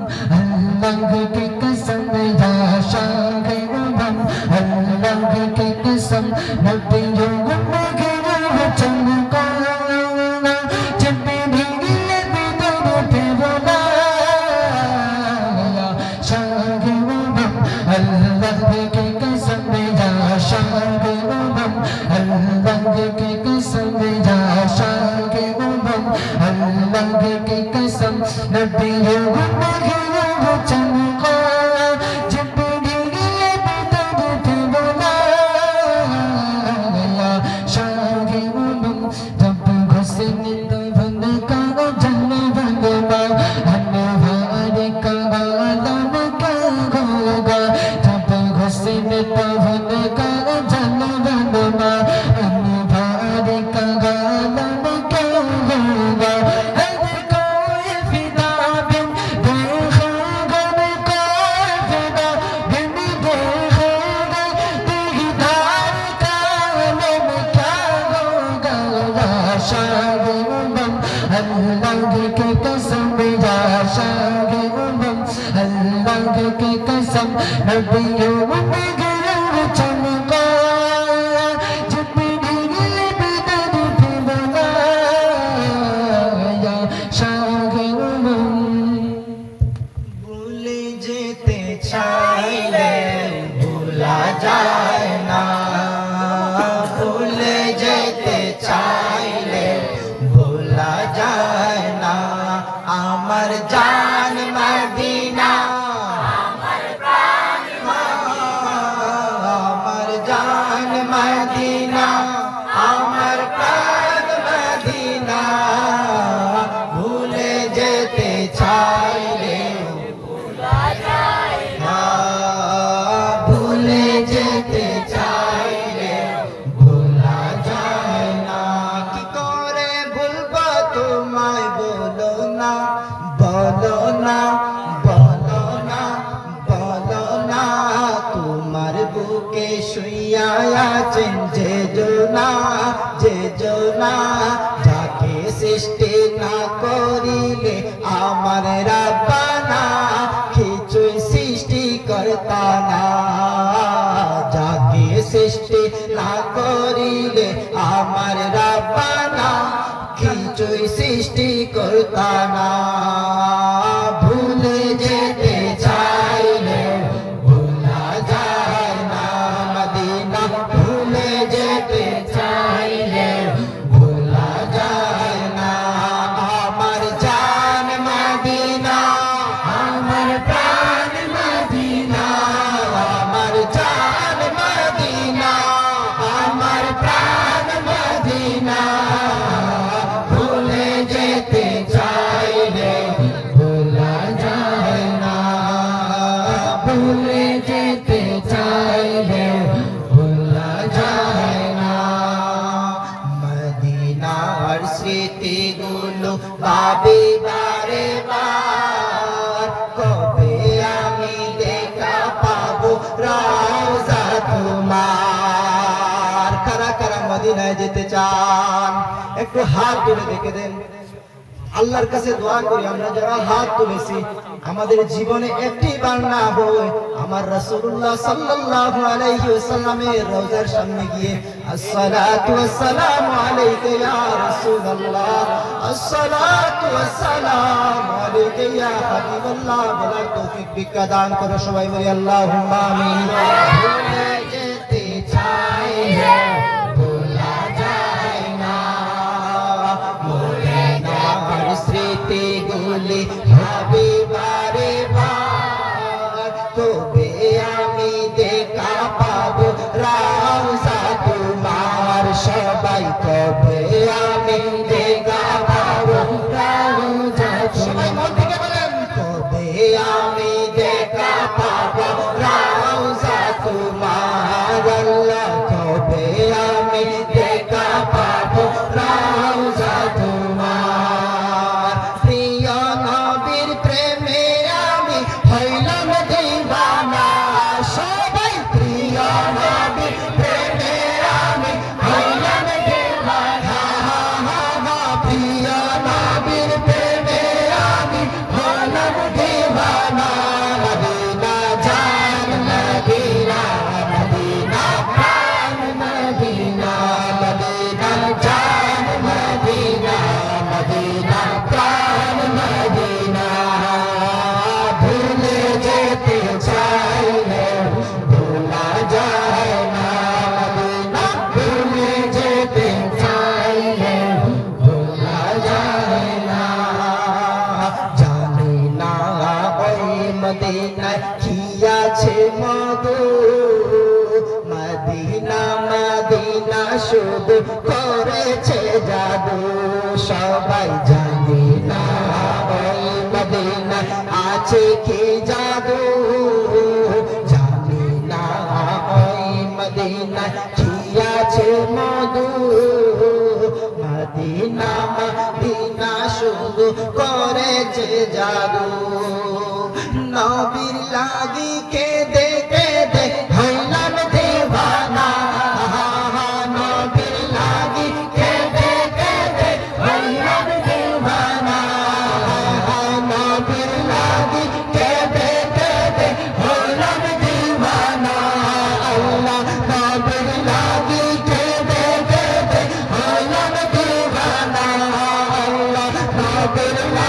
Langit अल्लाह की कसम नबियों में गिरा चमका जब ढील बिदर पे बना या शाह उमम ভুলে যেতে চাইলে ভোলা যায় না ভুলে যেতে চাইলে ভোলা যায় না আমার জান আছেন যে জোনা যে জোনা যাকে সৃষ্টি না করিলে আমার রাব্বানা কিছুই সৃষ্টি করতা না যাকে সৃষ্টি না করিলে আমার রাব্বানা কিছুই সৃষ্টি করতা না স্মৃতিগুলো বাবি বারে বার। কবে আমি দেখা পাবো রাজা তোমার? কারা কারা মদিনায় যেতে চান? একটু হাত তুলে দেখে দেন। আল্লাহর কাছে দোয়া করি, আমরা যারা হাত তুলেছি, আমাদের জীবনে একটি বার না হয়, আমার রাসূলুল্লাহ সাল্লাল্লাহু আলাইহি ওয়াসাল্লামের রওজার সামনে গিয়ে, আসসালাতু ওয়াসসালামু আলাইকা ইয়া রাসূলুল্লাহ, আসসালাতু ওয়াসসালামু আলাইকা ইয়া হাবিবাল্লাহ। বলার তৌফিক ভিক্ষা দান করো সবাই বলি, আল্লাহুম্মা আমিন। Yeah. মদিনা মদিনা শুধু করেছে জাদু, সবাই জানে না মদিনা আছে কি জাদু, জানি না ওই মদিনা কি আছে মধু, মদিনা মদিনা শুধু করেছে জাদু। নবীর লাগি কে I'll be the